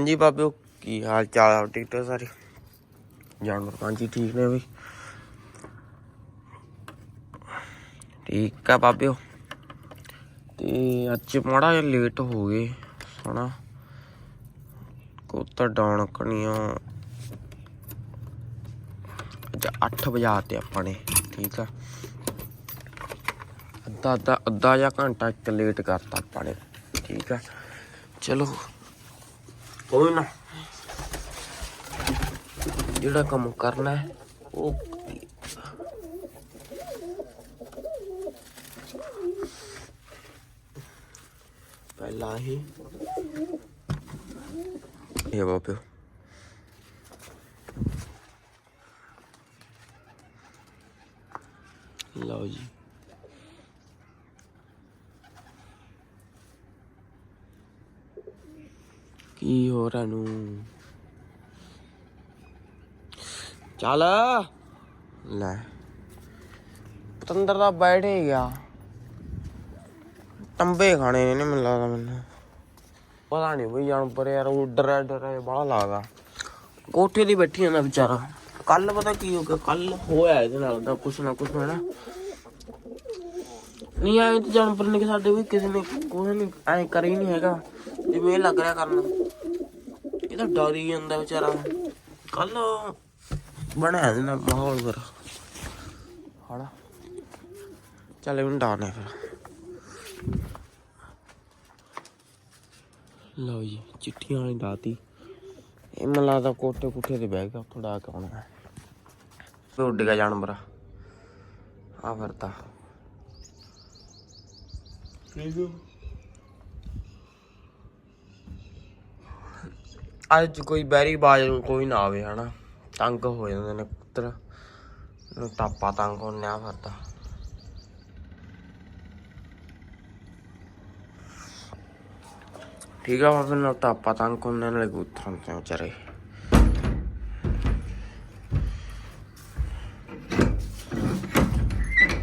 ਹਾਂਜੀ ਬਾਬਿਓ, ਕੀ ਹਾਲ ਚਾਲ ਆ ਟਿਕਟਰ ਸਾਰੇ? ਜਾਨਵਰ ਹਾਂਜੀ ਠੀਕ ਨੇ ਵੀ? ਠੀਕ ਆ ਬਾਬਿਓ। ਤੇ ਅੱਜ ਮਾੜਾ ਜਿਹਾ ਲੇਟ ਹੋ ਗਏ ਹਨਾ ਕੋਤਾ ਡਾਉਣ ਕਣੀਆਂ ਅੱਜ 8 ਵਜਾ ਤੇ ਆਪਾਂ ਨੇ, ਠੀਕ ਆ। ਅੱਧਾ ਅੱਧਾ ਅੱਧਾ ਜਾਂ ਘੰਟਾ ਇੱਕ ਲੇਟ ਕਰਤਾ ਆਪਾਂ ਨੇ, ਠੀਕ ਆ। ਚਲੋ। ਕੋਈ ਨਾ ਜਿਹੜਾ ਕੰਮ ਕਰਨਾ ਹੈ ਉਹ ਪਹਿਲਾਂ ਹੀ ਇਹ ਬਾਬੇ ਲਓ ਜੀ ਕੀ ਹੋ ਰਿਹਾ ਨੂੰ? ਚੱਲ। ਲੈ। ਪਤੰਦਰ ਦਾ ਬੈਠ ਹੀ ਗਿਆ। ਟੰਬੇ ਖਾਣੇ ਨੇ ਮੈਨੂੰ ਲੱਗਦਾ ਮੈਨੂੰ। ਪਤਾ ਨਹੀਂ ਬਈ ਜਾਨਵਰ ਯਾਰ, ਉਹ ਡਰ ਡਰ ਬੜਾ ਲੱਗਦਾ। ਕੋਠੇ ਦੀ ਬੈਠੀ ਜਾਂਦਾ ਵਿਚਾਰਾ। ਕੱਲ ਪਤਾ ਕੀ ਹੋ ਗਿਆ ਕੱਲ ਹੋਇਆ ਇਹਦੇ ਨਾਲ ਦਾ ਕੁਛ ਨਾ ਕੁਛ ਨਾ। ਨਹੀਂ ਆਏ ਤੇ ਜਾਨਵਰ ਨੇ ਕਿ ਸਾਡੇ ਵੀ ਕਿਸੇ ਨੇ ਕੋਈ ਨਹੀਂ ਐ ਕਰ ਹੀ ਨਹੀਂ ਹੈਗਾ। ਜਿਵੇਂ ਲੱਗ ਰਿਹਾ ਕਰਨ। ਤਾਂ ਡਰ ਜਾਂਦਾ ਵਿਚਾਰਾ। ਕੱਲ ਬਣਿਆ ਇਹਦੇ ਮਾਹੌਲ ਫਿਰ। ਹਣਾ ਚੱਲ ਇਹਨੂੰ ਡਾਣੇ ਫਿਰ। ਲਓ ਜੀ, ਚਿੱਠੀਆਂ ਵਾਲੀ ਦਾਤੀ। ਇਹ ਮੈਨੂੰ ਲੱਗਦਾ ਕੋਠੇ ਕੁੱਠੇ ਤੇ ਬਹਿ ਗਿਆ ਥੋੜਾ ਕੇ ਆਉਣਾ ਫਿਰ ਉੱਡ ਗਿਆ ਜਾਨਵਰ। ਆ ਫਿਰਦਾ ਅੱਜ ਕੋਈ ਬੈਰੀ ਬਾਜ ਨੂੰ ਕੋਈ ਨਾ ਆਵੇ, ਹਨਾ। ਤੰਗ ਹੋ ਜਾਂਦੇ ਨੇ ਕੁੱਤਰ ਨੂੰ ਟਾਪਾ ਤੰਗ ਹੋਣ ਨਿਆ ਫਿਰਦਾ ਠੀਕ ਆ ਫਿਰ ਨਾ ਟਾਪਾ ਤੰਗ ਹੋਣ ਨਾਲੇ ਕਬੂਤਰਾਂ ਤੇ ਵਿਚਾਰੇ।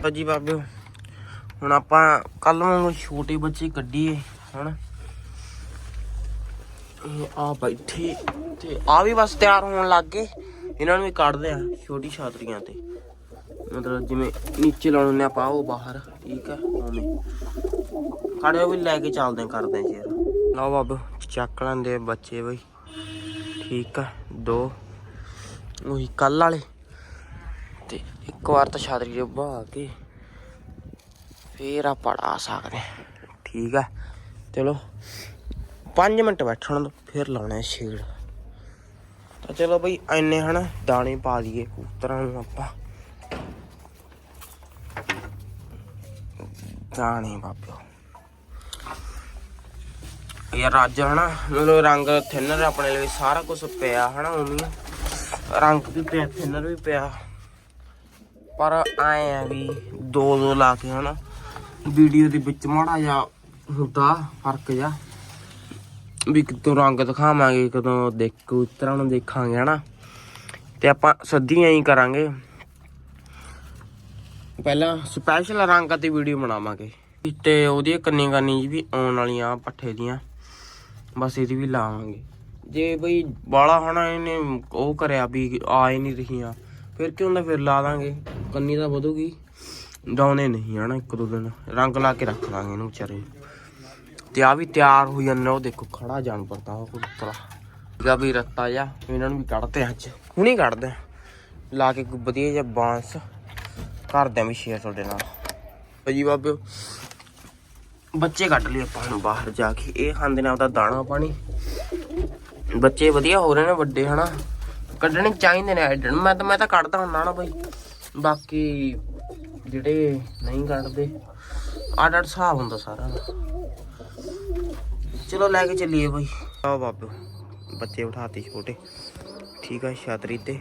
ਜੀ ਬਾਬੇ, ਹੁਣ ਆਪਾਂ ਕੱਲ ਨੂੰ ਛੋਟੇ ਬੱਚੇ ਕੱਢੀਏ, ਹਨਾ। ਇਹ ਆ ਬੈਠੇ ਤੇ ਆ ਵੀ ਬਸ ਤਿਆਰ ਹੋਣ ਲੱਗ ਗਏ। ਇਹਨਾਂ ਨੂੰ ਵੀ ਕੱਢਦੇ ਆ ਛੋਟੀ ਛਾਤਰੀਆਂ ਤੇ। ਮਤਲਬ ਜਿਵੇਂ ਨੀਚੇ ਲਾਉਣ ਨੇ ਆਪਾਂ ਉਹ ਬਾਹਰ ਠੀਕ ਆ ਉਵੇਂ। ਖੜੇ ਵੀ ਲੈ ਕੇ ਚੱਲਦੇ ਆ, ਕਰਦੇ ਆ ਸ਼ੇਰ ਲਓ ਬਾਬ ਚੱਕ ਲੈਂਦੇ ਬੱਚੇ ਬਈ। ਠੀਕ ਆ ਦੋ। ਉਹੀ ਕੱਲ ਵਾਲੇ। ਤੇ ਇੱਕ ਵਾਰ ਤਾਂ ਛਾਤਰੀ ਦੇ ਬਹਾ ਕੇ ਫੇਰ ਆ ਪੜਾ ਸਕਦੇ ਆ। ਠੀਕ ਆ। ਚਲੋ। 5 ਮਿੰਟ ਬੈਠਣ ਦੋ, ਫਿਰ ਲਾਉਣਾ ਛੇੜ। ਤਾਂ ਚਲੋ ਬਈ, ਐਨੇ ਹਨਾ, ਦਾਣੇ ਪਾ ਦਈਏ ਕੂਤਰਾਂ ਨੂੰ ਆਪਾਂ। ਦਾਣੇ ਬਾਬਿਓ। ਯਾਰ ਅੱਜ ਹਨਾ ਮਤਲਬ ਰੰਗ ਥਿਨਰ ਆਪਣੇ ਲਈ ਸਾਰਾ ਕੁਝ ਪਿਆ ਹਨਾ ਉਮੀ ਰੰਗ ਵੀ ਪਿਆ ਥਿਨਰ ਵੀ ਪਿਆ। ਪਰ ਆਏ ਆ ਵੀ ਦੋ ਦੋ ਲਾ ਕੇ ਹਨਾ, ਵੀਡੀਓ ਦੇ ਵਿੱਚ ਮਾੜਾ ਜਿਹਾ ਹੁੰਦਾ, ਫ਼ਰਕ ਜਾ ਵੀ ਕਿਤੋਂ ਰੰਗ ਦਿਖਾਵਾਂਗੇ, ਕਦੋਂ ਦੇਖ ਤਰ੍ਹਾਂ ਨੂੰ ਦੇਖਾਂਗੇ, ਹਨਾ? ਤੇ ਆਪਾਂ ਸੱਦੀਆਂ ਹੀ ਕਰਾਂਗੇ। ਪਹਿਲਾਂ ਸਪੈਸ਼ਲ ਰੰਗਾਂ ਤੇ ਵੀਡੀਓ ਬਣਾਵਾਂਗੇ। ਤੇ ਉਹਦੀ ਕੰਨੀ ਕੰਨੀ ਵੀ ਆਉਣ ਵਾਲੀਆਂ ਪੱਠੇ ਦੀਆਂ, ਬਸ ਇਹਦੀ ਵੀ ਲਾਵਾਂਗੇ। ਜੇ ਬਈ ਬਾਲਾ ਹਨਾ ਇਹਨੇ ਉਹ ਕਰਿਆ ਵੀ ਆ ਹੀ ਨਹੀਂ ਰਹੀਆਂ, ਫਿਰ ਕੀ ਹੁੰਦਾ ਫਿਰ ਲਾ ਦਾਂਗੇ। ਕੰਨੀ ਤਾਂ ਵਧੂਗੀ, ਡਾਉਣੇ ਨਹੀਂ, ਹਨਾ, ਇੱਕ ਦੋ ਦਿਨ। ਰੰਗ ਲਾ ਕੇ ਰੱਖ ਲਾਂਗੇ ਇਹਨੂੰ ਵਿਚਾਰੇ। ਤੇ ਆ ਵੀ ਤਿਆਰ ਹੋ ਜਾਂਦਾ, ਉਹ ਦੇਖੋ, ਖੜਾ ਜਾਨਵਰ ਦਾ ਉਹ ਕੁੱਤਰਾ। ਗਾ ਵੀ ਰੱਤਾ ਜਾ, ਇਹਨਾਂ ਨੂੰ ਵੀ ਕੱਢਦੇ ਆ ਅੱਜ। ਹੁਣੀ ਕੱਢਦੇ ਲਾ ਕੇ ਵਧੀਆ ਜਿਹਾ ਬਾਂਸ ਕਰਦੇ ਆ ਵੀ ਸ਼ੇਅਰ ਤੁਹਾਡੇ ਨਾਲ। ਭਾਜੀ ਬਾਬਿਓ, ਬੱਚੇ ਕੱਢ ਲਏ ਆਪਾਂ ਹੁਣ ਬਾਹਰ ਜਾ ਕੇ। ਇਹ ਖਾਂਦੇ ਨੇ ਆਪਦਾ ਦਾਣਾ ਪਾਣੀ। ਬੱਚੇ ਵਧੀਆ ਹੋ ਰਹੇ ਨੇ ਵੱਡੇ, ਹਨਾ? ਕੱਢਣੇ ਚਾਹੀਦੇ ਨੇ ਐਡਣ ਮੈਂ ਤਾਂ ਮੈਂ ਤਾਂ ਕੱਢਦਾ ਹੁੰਦਾ ਨਾ ਬਈ। ਬਾਕੀ ਜਿਹੜੇ ਨਹੀਂ ਕੱਢਦੇ ਆਡ ਆਡ ਹਿਸਾਬ ਹੁੰਦਾ ਸਾਰਾ ਦਾ। ਚਲੋ ਲੈ ਕੇ ਚੱਲੀਏ ਬਈ। ਆਓ ਬਾਬੂ, ਬੱਚੇ ਉਠਾਤੇ ਛੋਟੇ। ਠੀਕ ਆ ਛਤਰੀ ਤੇ।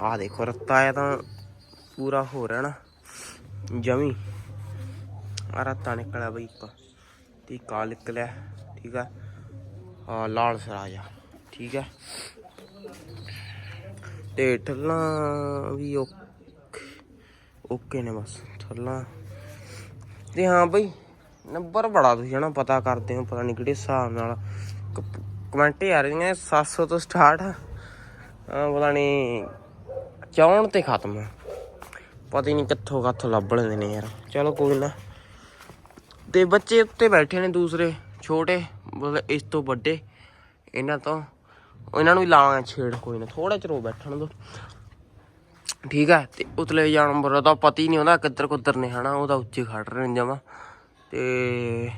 ਆ ਦੇਖੋ, ਰੱਤਾ ਆਇਆ ਤਾਂ ਪੂਰਾ ਹੋ ਰਿਹਾ ਨਾ। ਜਮੀ। ਆ ਰੱਤਾ ਨਿਕਲਿਆ ਬਈ ਇੱਕ। ਤੇ ਕਾ ਨਿਕਲਿਆ, ਠੀਕ ਆ। ਆ ਲਾਲ ਸਰਾਜਾ, ਠੀਕ ਹੈ ਤੇ ਠੱਲਾਂ ਵੀ ਓਕੇ ਓਕੇ ਨੇ ਬਸ, ਠੱਲਾਂ। ਤੇ ਹਾਂ ਬਈ ਨੰਬਰ ਬੜਾ ਤੁਸੀਂ ਹਨਾ ਪਤਾ ਕਰਦੇ ਹੋ, ਪਤਾ ਨਹੀਂ ਕਿਹੜੇ ਹਿਸਾਬ ਨਾਲ। ਕਮੈਂਟ ਹੀ ਆ ਰਹੀਆਂ 700 ਤੋਂ ਸਟਾਰਟ। ਪਤਾ ਨਹੀਂ 64 ਤੇ ਖਤਮ। ਪਤਾ ਹੀ ਨਹੀਂ ਕਿੱਥੋਂ ਕੱਥੋਂ ਲੱਭ ਲੈਂਦੇ ਨੇ ਯਾਰ। ਚਲੋ ਕੋਈ ਨਾ। ਤੇ ਬੱਚੇ ਉੱਤੇ ਬੈਠੇ ਨੇ ਦੂਸਰੇ, ਛੋਟੇ, ਮਤਲਬ ਇਸ ਤੋਂ ਵੱਡੇ। ਇਹਨਾਂ ਤੋਂ। ਇਹਨਾਂ ਨੂੰ ਵੀ ਲਾਵਾਂਗੇ ਛੇੜ, ਕੋਈ ਨਾ। ਥੋੜਾ ਚਿਰ ਉਹ ਬੈਠਣ ਦੋ। ਠੀਕ ਹੈ ਤੇ ਉਤਲੇ ਜਾਨਵਰ ਦਾ ਪਤਾ ਹੀ ਨਹੀਂ ਹੁੰਦਾ ਕਿੱਧਰ ਕੁੱਧਰ ਨੇ, ਹਨਾ। ਉਹਦਾ ਉੱਚੇ ਖੜ ਰਹੇ ਨੇ ਜਮਾ। ਤੇ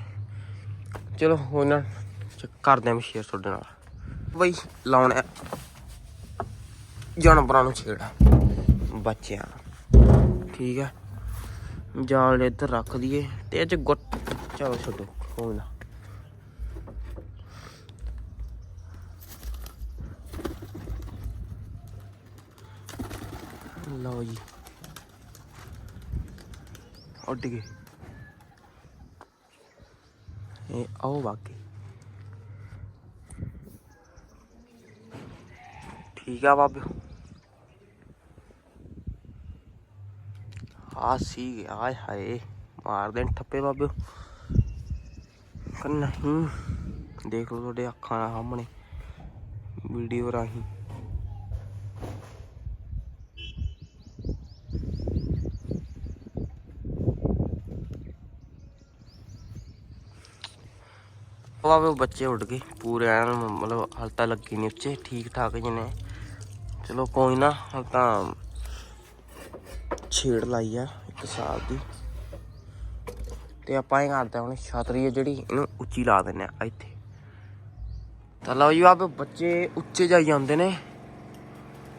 ਚਲੋ ਹੁਣ ਨਾ ਚ- ਕਰਦੇ ਆਂ ਸ਼ੇਅਰ ਤੁਹਾਡੇ ਨਾਲ। ਬਈ ਲਾਉਣਾ ਜਾਨਵਰਾਂ ਨੂੰ ਛੇੜ। ਬੱਚਿਆਂ ਨੂੰ। ਠੀਕ ਹੈ। ਜਾਲ ਇੱਧਰ ਰੱਖ ਦਈਏ ਤੇ ਇਹ ਚ ਗੁੱਟ ਚਲੋ ਛੱਡੋ, ਕੋਈ ਨਾ। ਲਓ ਜੀ। ਉੱਡ ਗਏ। ਇਹ ਆਓ ਬਾਕੀ ਠੀਕ ਆ ਬਾਬੇ। ਆ ਸੀ ਗਿਆ, ਆਏ ਹਾਏ, ਮਾਰ ਦੇਣ ਠੱਪੇ ਬਾਬੇ। ਨਹੀਂ, ਦੇਖ ਲਓ ਤੁਹਾਡੇ ਅੱਖਾਂ ਸਾਹਮਣੇ, ਵੀਡੀਓ ਰਾਹੀਂ। ਬਾਬੇ ਉਹ ਬੱਚੇ ਉੱਡ ਗਏ, ਪੂਰੇ ਐਨ ਮਤਲਬ ਹਾਲ ਤਾਂ ਲੱਗੀ ਨਹੀਂ ਉੱਚੇ ਠੀਕ ਠਾਕ ਜਿਹੇ ਨੇ ਚਲੋ ਕੋਈ ਨਾ ਹਾਲ ਤਾਂ ਛੇੜ ਲਾਈ ਆ ਇੱਕ ਸਾਲ ਦੀ। ਤੇ ਆਪਾਂ ਇਹ ਕਰਦੇ ਹੁਣ ਛਤਰੀ ਹੈ ਜਿਹੜੀ, ਇਹਨੂੰ ਉੱਚੀ ਲਾ ਦਿੰਨੇ ਆ ਇੱਥੇ। ਤਾਂ ਲਓ ਜੀ ਬਾਬੇ ਬੱਚੇ ਉੱਚੇ ਜਾਈ ਜਾਂਦੇ ਨੇ।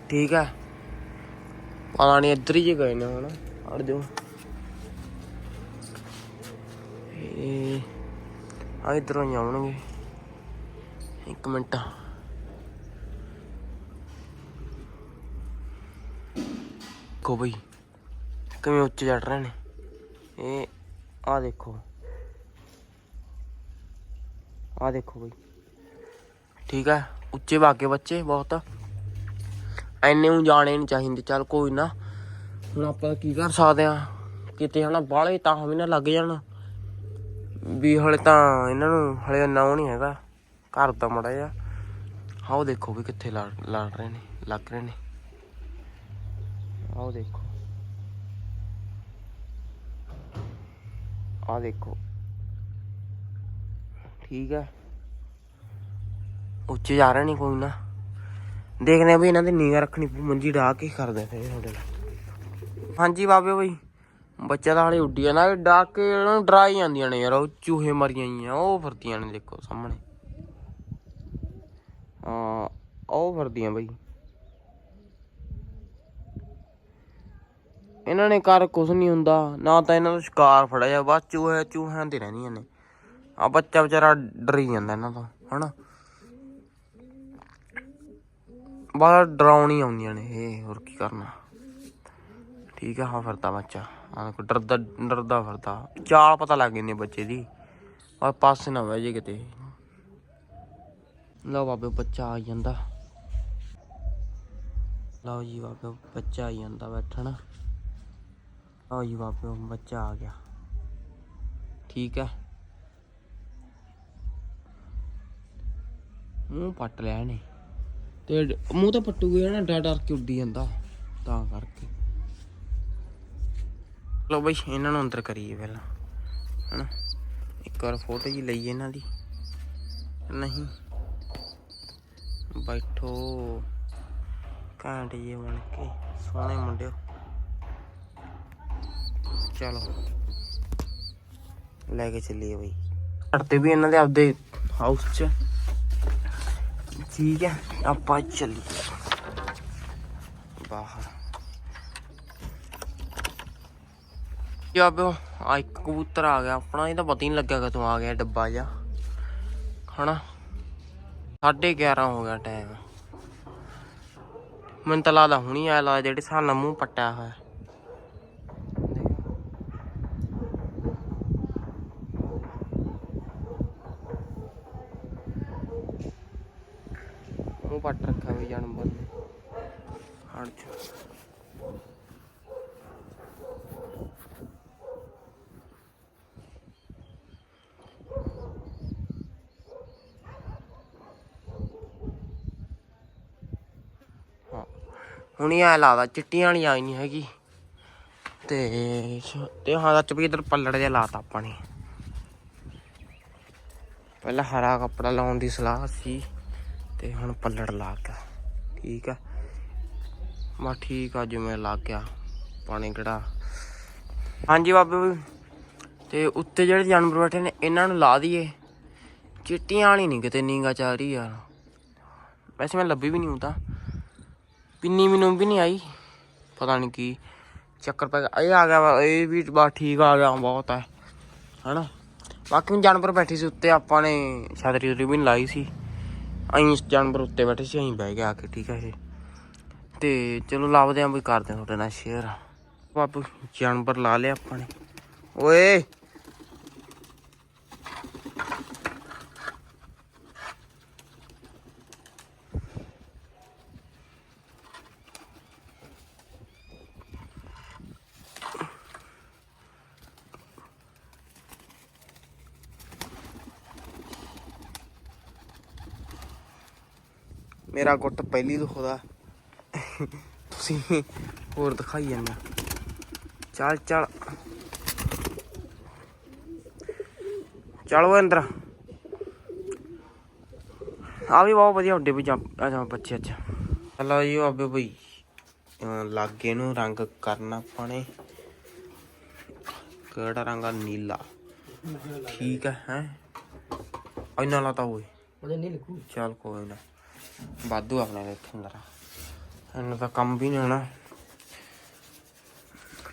ਠੀਕ ਹੈ ਪਤਾ ਨਹੀਂ ਇੱਧਰ ਹੀ ਗਏ ਨੇ ਹੁਣ ਹਟ ਜਾਓ ਇਹ ਆ ਇਧਰੋਂ ਹੀ ਆਉਣਗੇ। ਇੱਕ ਮਿੰਟ। ਕੋ ਬਈ, ਕਿਵੇਂ ਉੱਚੇ ਚੜ ਰਹੇ ਨੇ। ਇਹ ਆ ਦੇਖੋ। ਆ ਦੇਖੋ ਬਈ। ਠੀਕ ਹੈ ਉੱਚੇ ਵਾਗੇ ਬੱਚੇ, ਬਹੁਤ। ਐਨੇ ਨੂੰ ਜਾਣੇ ਨਹੀਂ ਚਾਹੀਦੇ। ਚੱਲ ਕੋਈ ਨਾ। ਹੁਣ ਆਪਾਂ ਕੀ ਕਰ ਸਕਦੇ ਆ? ਕਿਤੇ ਹਨਾ ਬਾਹਲੇ ਤਾਂ ਵੀ ਨਾ ਲੱਗ ਜਾਣ। ਵੀ ਹਲੇ ਤਾਂ ਇਹਨਾਂ ਨੂੰ ਹਲੇ ਨਾਉ ਨਹੀਂ ਹੈਗਾ। ਘਰ ਦਾ ਮੜਾ ਜਾ ਆਓ ਦੇਖੋ ਵੀ ਕਿੱਥੇ ਲੜ ਲੜ ਰਹੇ ਨੇ, ਲੱਗ ਰਹੇ ਨੇ। ਆਓ ਦੇਖੋ। ਆ ਦੇਖੋ। ਠੀਕ ਹੈ। ਉੱਚੇ ਜਾ ਰਹੇ ਨਹੀਂ ਕੋਈ ਨਾ। ਦੇਖਦੇ ਆ ਵੀ ਇਹਨਾਂ ਦੀ ਨਿਗਾਹ ਰੱਖਣੀ ਮੰਜੀ ਢਾ ਕੇ ਕਰਦੇ ਫਿਰ ਤੁਹਾਡੇ ਨਾਲ। ਹਾਂਜੀ ਬਾਬੇ ਬਈ। ਬੱਚਾ ਤਾਂ ਹਾਲੇ ਉੱਡੀ ਨਾ ਡਾਕ ਕੇ ਇਹਨਾਂ ਨੂੰ ਡਰਾਈ ਜਾਂਦੀਆਂ ਨੇ ਯਾਰ, ਉਹ ਚੂਹੇ ਮਰੀਆਂ ਹੀ ਆ ਉਹ ਫਿਰਦੀਆਂ ਨੇ ਦੇਖੋ ਸਾਹਮਣੇ। ਹਾਂ, ਉਹ ਫਿਰਦੀਆਂ ਬਈ। ਇਹਨਾਂ ਨੇ ਕਰ ਕੁਝ ਨਹੀਂ ਹੁੰਦਾ, ਨਾ ਤਾਂ ਇਹਨਾਂ ਦਾ ਸ਼ਿਕਾਰ ਫੜਿਆ ਜਾ ਬਸ ਚੂਹੇ ਚੂਹਿਆਂ ਤੇ ਰਹਿੰਦੀਆਂ ਨੇ। ਆ ਬੱਚਾ ਵਿਚਾਰਾ ਡਰੀ ਜਾਂਦਾ ਇਹਨਾਂ ਤੋਂ, ਹਨਾ? ਬਸ ਡਰਾਉਣੀ ਆਉਂਦੀਆਂ ਨੇ, ਇਹ ਹੋਰ ਕੀ ਕਰਨਾ। ਠੀਕ ਆ, ਹਾਂ ਫਿਰਦਾ ਬੱਚਾ। ਆ ਦੇਖੋ, ਡਰਦਾ ਡਰਦਾ ਫਿਰਦਾ। ਚਾਲ ਪਤਾ ਲੱਗ ਜਾਂਦੀ ਬੱਚੇ ਦੀ। ਆ ਪਾਸੇ ਨਾ ਬਹਿ ਜੇ ਕਿਤੇ। ਲਓ ਬਾਬੇ, ਬੱਚਾ ਆ ਜਾਂਦਾ। ਲਓ ਜੀ ਬਾਬੇ, ਬੱਚਾ ਆ ਜਾਂਦਾ ਬੈਠਣ। ਲਓ ਜੀ ਬਾਬੇ, ਬੱਚਾ ਆ ਗਿਆ। ਠੀਕ ਹੈ ਮੂੰਹ ਪੱਟ ਲਿਆ ਨੇ ਤੇ ਮੂੰਹ ਤਾਂ ਪੱਟੂਗੇ ਨਾ ਡਰ ਡਰ ਕੇ ਉੱਡੀ ਜਾਂਦਾ। ਤਾਂ ਕਰਕੇ। ਲਓ ਬਈ, ਇਹਨਾਂ ਨੂੰ ਅੰਦਰ ਕਰੀਏ ਪਹਿਲਾਂ। ਹਨਾ? ਇੱਕ ਵਾਰ ਫੋਟੋ ਜੀ ਲਈਏ ਇਹਨਾਂ ਦੀ। ਨਹੀਂ। ਬੈਠੋ। ਘੈਂਟ ਜੇ ਬਣ ਕੇ। ਸੋਹਣੇ ਮੁੰਡਿਓ। ਚਲੋ। ਲੈ ਕੇ ਚੱਲੀਏ ਬਈ। ਘਰਤੇ ਵੀ ਇਹਨਾਂ ਦੇ ਆਪਦੇ ਹਾਊਸ 'ਚ। ਠੀਕ ਹੈ, ਆਪਾਂ ਚੱਲੀਏ। ਬਾਹਰ। ਜਬ ਆ ਇੱਕ ਕਬੂਤਰ ਆ ਗਿਆ ਆਪਣਾ, ਇਹ ਤਾਂ ਪਤਾ ਹੀ ਨਹੀਂ ਲੱਗਿਆ ਕਦੋਂ ਆ ਗਿਆ ਡੱਬਾ ਜਾ ਹਨਾ? 11:30 ਹੋ ਗਿਆ ਟਾਈਮ ਮੈਨੂੰ ਤਾਂ ਲੱਗਦਾ ਹੁਣੀ ਆਇਆ ਲਾ ਜਿਹੜੇ ਹਿਸਾਬ ਨਾਲ ਮੂੰਹ ਪੱਟਿਆ ਹੋਇਆ। ਮੂੰਹ ਪੱਟ ਰੱਖਿਆ ਵੀ ਜਾਨਵਰ ਨੇ। ਹਟ ਜਾ। ਹੁਣ ਹੀ ਐ ਲਾਦਾ ਚਿੱਟੀਆਂ ਵਾਲੀ ਆਈ ਨਹੀਂ ਹੈਗੀ। ਤੇ ਤੇ ਹਾਂ, ਸੱਚ ਵੀ ਇਧਰ ਪੱਲੜ ਜਿਹਾ ਲਾਤਾ ਆਪਾਂ ਨੇ। ਪਹਿਲਾਂ ਹਰਾ ਕੱਪੜਾ ਲਾਉਣ ਦੀ ਸਲਾਹ ਸੀ, ਤੇ ਹੁਣ ਪੱਲੜ ਲਾ ਕੇ ਠੀਕ ਆ। ਮਾ ਠੀਕ ਆ, ਜਿਵੇਂ ਲੱਗ ਗਿਆ। ਪਾਣੀ ਕਿਹੜਾ ਹਾਂਜੀ ਬਾਬੇ ਤੇ ਉੱਤੇ ਜਿਹੜੇ ਜਾਨਵਰ ਬੈਠੇ ਨੇ, ਇਹਨਾਂ ਨੂੰ ਲਾ ਦਈਏ। ਚਿੱਟੀਆਂ ਵਾਲੀ ਨਹੀਂ ਕਿਤੇ ਨੀਂਗਾ ਚਾ ਰਹੀ ਯਾਰ। ਵੈਸੇ ਮੈਂ ਲੱਭੀ ਵੀ ਨਹੀਂ ਹੁੰਦਾ ਪਿੰਨੀ ਮੈਨੂੰ ਵੀ ਨਹੀਂ ਆਈ। ਪਤਾ ਨਹੀਂ ਕੀ ਚੱਕਰ ਪੈ ਗਿਆ। ਇਹ ਆ ਗਿਆ ਇਹ ਵੀ ਬਾ ਠੀਕ ਆ ਗਿਆ ਬਹੁਤ ਹੈ ਹਨਾ? ਬਾਕੀ ਹੁਣ ਜਾਨਵਰ ਬੈਠੇ ਸੀ ਉੱਤੇ, ਆਪਾਂ ਨੇ ਛਤਰੀ ਉਤਰੀ ਵੀ ਨੀ ਲਾਈ ਸੀ। ਅਸੀਂ ਜਾਨਵਰ ਉੱਤੇ ਬੈਠੇ ਸੀ, ਅਸੀਂ ਬਹਿ ਗਏ ਆ ਕੇ, ਠੀਕ ਹੈ ਜੀ। ਤੇ ਚਲੋ ਲੱਭਦੇ ਆਂ, ਵੀ ਕਰਦੇ ਆਂ ਤੁਹਾਡੇ ਨਾਲ ਸ਼ੇਅਰ ਬਾਪੂ ਜਾਨਵਰ ਲਾ ਲਿਆ ਆਪਾਂ ਨੇ। ਓਏ! ਮੇਰਾ ਗੁੱਟ ਪਹਿਲੀ ਦੁਖਦਾ। ਤੁਸੀਂ ਹੋਰ ਦਿਖਾਈ ਜਾਂਦੇ। ਚੱਲ ਚੱਲ। ਚਲ ਓਏ ਅੰਦਰ। ਆ ਵੀ ਬਹੁਤ ਵਧੀਆ ਉੱਡੇ ਵੀ ਜਾ ਬੱਚੇ ਅੱਛਾ ਹਲੋ ਜੀ ਆਬੇ ਬਈ। ਅਹ ਲਾਗੇ ਨੂੰ ਰੰਗ ਕਰਨਾ ਨੇ। ਕਿਹੜਾ ਰੰਗ ਆ? ਨੀਲਾ। ਠੀਕ ਹੈ ਹੈ? ਇੰਨਾ ਲਾਤਾ ਹੋਏ ਉਹਦੇ ਨਹੀਂ ਲਿਖੂ ਚੱਲ ਕੋਈ ਨਾ। ਵਾਧੂ ਆਪਣੇ ਦੇ ਇੱਥੇ ਅੰਦਰ। ਇਹਨਾਂ ਦਾ ਕੰਮ ਵੀ ਨਹੀਂ ਹੋਣਾ।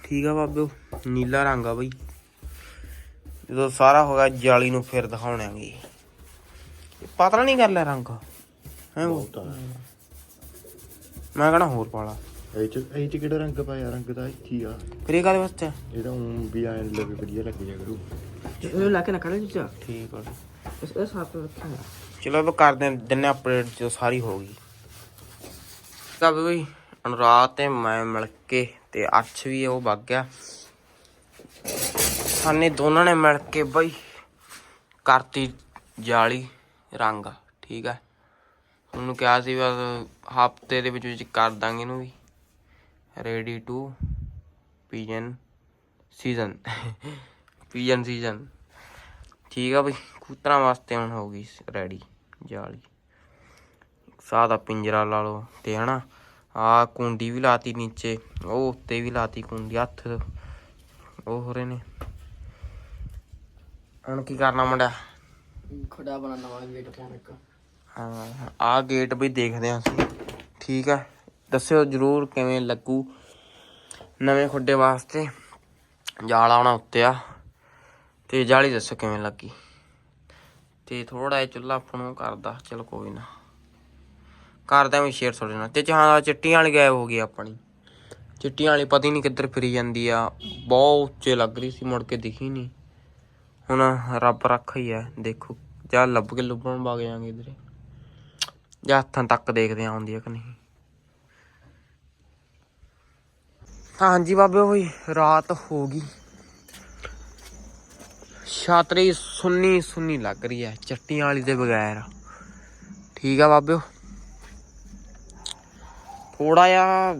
ਠੀਕ ਆ ਬਾਬਿਓ ਨੀਲਾ ਰੰਗ ਆ ਬਈ। ਜਦੋਂ ਸਾਰਾ ਹੋ ਗਿਆ ਜਾਲੀ ਨੂੰ ਫਿਰ ਦਿਖਾਉਣਾਂਗੇ ਪਤਲਾ ਨਹੀਂ ਕਰ ਲਿਆ ਰੰਗ? ਹੈ? ਮੈਂ ਕਹਣਾ ਹੋਰ ਪਾਲਾ ਇਹ ਚ ਇਹ ਚ ਕਿਹੜਾ ਰੰਗ ਪਾਇਆ? ਰੰਗ ਦਾ ਇੱਥੇ ਆ। ਫਿਰ ਇਹ ਕਾਹਦੇ ਵਾਸਤੇ? ਇਹਦਾ ਉਂ ਵੀ ਐਂ ਲੱਗੇ ਵਧੀਆ ਲੱਗ ਜਾ ਕਰੂ। ਇਹ ਲਾ ਕੇ ਨਾ ਕਰੇ ਜੀ। ਠੀਕ ਆ। ਇਸ ਇਸ ਸਾਥ ਰੱਖਿਆ ਹੈ ਚਲੋ अब ਕਰਦੇ ਹਾਂ ਅਪਡੇਟ ਜੋ ਸਾਰੀ ਹੋ ਗਈ। ਕਬ ਵੀ ਅਨੁਰਾਧ ਤੇ ਮੈਂ ਮਿਲ ਕੇ ਤੇ ਅੱਛ ਵੀ ਉਹ ਵਗ ਗਿਆ। ਸਾਨੇ ਦੋਨਾਂ ਨੇ ਮਿਲ ਕੇ ਬਈ ਕਰਤੀ ਜਾਲੀ ਰੰਗ, ਠੀਕ ਹੈ ਉਹਨੂੰ ਕਿਹਾ ਸੀ ਬਸ ਹਫ਼ਤੇ ਦੇ ਵਿੱਚ ਵਿੱਚ ਕਰ ਦਾਂਗੇ ਇਹਨੂੰ ਵੀ। Ready to pigeon season pigeon season ਠੀਕ ਆ ਬਈ ਕਬੂਤਰਾਂ ਵਾਸਤੇ ਹੁਣ ਹੋ ਗਈ ਰੈਡੀ ਜਾਲੀ। ਸਾਹ ਦਾ ਪਿੰਜਰਾ ਲਾ ਲਓ ਤੇ ਹਨਾ ਆ ਕੁੰਡੀ ਵੀ ਲਾਤੀ ਨੀਚੇ ਉਹ ਉੱਤੇ ਵੀ ਲਾਤੀ ਕੁੰਡੀ ਹੱਥ ਉਹ ਹੋ ਰਹੇ ਨੇ। ਹੁਣ ਕੀ ਕਰਨਾ ਮੁੰਡਾ? ਖੜਾ ਬਣਾ ਨਵਾਂ ਗੇਟ ਪਾਉਣ ਇੱਕ। ਹਾਂ ਆ ਗੇਟ ਵੀ ਦੇਖਦੇ ਹਾਂ ਅਸੀਂ। ਠੀਕ ਆ ਦੱਸਿਓ ਜਰੂਰ ਕਿਵੇਂ ਲੱਗੂ। ਨਵੇਂ ਖੁੱਡੇ ਵਾਸਤੇ। ਜਾਲ ਆਉਣਾ ਉੱਤੇ ਆ। ਤੇ ਜਾਲੀ ਦੱਸੋ ਕਿਵੇਂ ਲੱਗੀ? ਤੇ ਥੋੜਾ ਜਿਹਾ ਚੁੱਲ੍ਹਾ ਆਪਾਂ ਨੂੰ ਕਰਦਾ ਚਲ ਕੋਈ ਨਾ। ਕਰਦਾ ਮੈਂ ਸ਼ੇਅਰ ਤੁਹਾਡੇ ਨਾਲ। ਤੇ ਚਾਹਾਂ ਚਿੱਟੀਆਂ ਵਾਲੀ ਗਾਇਬ ਹੋ ਗਈ ਆਪਣੀ। ਚਿੱਟੀਆਂ ਵਾਲੀ ਪਤਾ ਨਹੀਂ ਕਿੱਧਰ ਫਿਰੀ ਜਾਂਦੀ ਆ। ਬਹੁਤ ਉੱਚੇ ਲੱਗ ਰਹੀ ਸੀ, ਮੁੜ ਕੇ ਦਿਖੀ ਨਹੀਂ। ਹੁਣ ਰੱਬ ਰੱਖ ਹੀ ਆ, ਦੇਖੋ। ਜਾਂ ਲੱਭ ਕੇ ਲੁੱਭਣ ਵਗ ਜਾਾਂਗੇ ਇਧਰੇ। ਜਾਂ ਹੱਥਾਂ ਤੱਕ ਦੇਖਦੇ ਆਉਂਦੀ ਆ ਕਿ ਨਹੀਂ। ਹਾਂਜੀ ਬਾਬੇ ਹੋਈ ਰਾਤ ਹੋ ਗਈ। ਛਾਤਰੀ ਸੁੰਨੀ ਸੁੰਨੀ ਲੱਗ ਰਹੀ ਹੈ, ਚੱਟੀਆਂ ਵਾਲੀ ਦੇ ਬਗੈਰ। ਠੀਕ ਆ ਬਾਬਿਓ? ਥੋੜਾ ਜਿਹਾ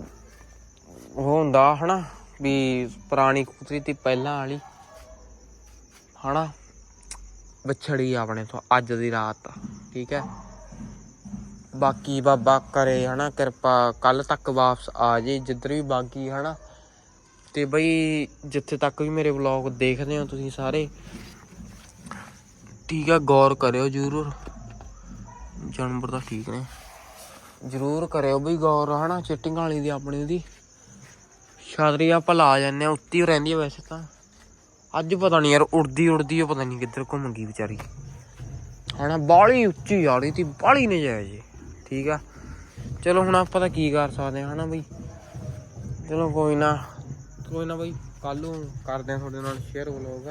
ਉਹ ਹੁੰਦਾ ਹਨਾ, ਵੀ ਪੁਰਾਣੀ ਕਬੂਤਰੀ ਤੀ ਪਹਿਲਾਂ ਵਾਲੀ। ਹਨਾ? ਵਿਛੜੀ ਆਪਣੇ ਤੋਂ, ਅੱਜ ਦੀ ਰਾਤ। ਠੀਕ ਹੈ? ਬਾਕੀ ਬਾਬਾ ਕਰੇ ਹਨਾ, ਕਿਰਪਾ ਕੱਲ ਤੱਕ ਵਾਪਸ ਆ ਜੇ, ਜਿੱਧਰ ਵੀ ਬਾਕੀ ਹਨਾ। ਤੇ ਬਈ, ਜਿੱਥੇ ਤੱਕ ਵੀ ਮੇਰੇ ਵਲੌਗ ਦੇਖਦੇ ਹੋ ਤੁਸੀਂ ਸਾਰੇ ਠੀਕ ਆ, ਗੌਰ ਕਰਿਓ ਜ਼ਰੂਰ। ਜਾਨਵਰ ਤਾਂ ਠੀਕ ਨੇ। ਜ਼ਰੂਰ ਕਰਿਓ ਬਈ ਗੌਰ, ਹਨਾ? ਚਿੱਟਿੰਗ ਵਾਲੀ ਦੀ ਆਪਣੀ ਦੀ। ਛਾਤਰੀ ਆਪਾਂ ਲਾ ਜਾਂਦੇ ਆ, ਉੱਤੀ ਹੀ ਰਹਿੰਦੀ ਆ ਵੈਸੇ ਤਾਂ। ਅੱਜ ਪਤਾ ਨਹੀਂ ਯਾਰ, ਉੜਦੀ ਉੜਦੀ ਉਹ ਪਤਾ ਨਹੀਂ ਕਿੱਧਰ ਘੁੰਮ ਗਈ ਵਿਚਾਰੀ। ਹਨਾ, ਬਾਲੀ ਉੱਚੀ ਵਾਲੀ ਤੀ, ਬਾਲੀ ਨੇ ਜਾਇ ਜੀ ਠੀਕ ਆ? ਚਲੋ, ਹੁਣ ਆਪਾਂ ਤਾਂ ਕੀ ਕਰ ਸਕਦੇ ਹਾਂ ਹਨਾ ਬਈ? ਚਲੋ, ਕੋਈ ਨਾ। ਕੋਈ ਨਾ ਬਈ ਕੱਲ ਨੂੰ ਕਰਦੇ ਆ ਤੁਹਾਡੇ ਨਾਲ ਸ਼ੇਅਰ ਵਲੋਗ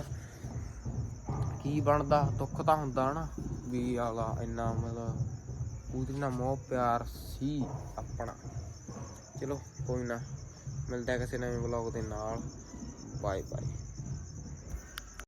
ਕੀ ਬਣਦਾ? ਦੁੱਖ ਤਾਂ ਹੁੰਦਾ ਨਾ। ਵੀ ਆਲਾ ਇੰਨਾ ਮਤਲਬ ਉਹਦੇ ਨਾਲ ਮੋਹ ਪਿਆਰ ਸੀ ਆਪਣਾ। ਚਲੋ ਕੋਈ ਨਾ, ਮਿਲਦਾ ਕਿਸੇ ਨਵੇਂ ਵਲੌਗ ਦੇ ਨਾਲ। Bye bye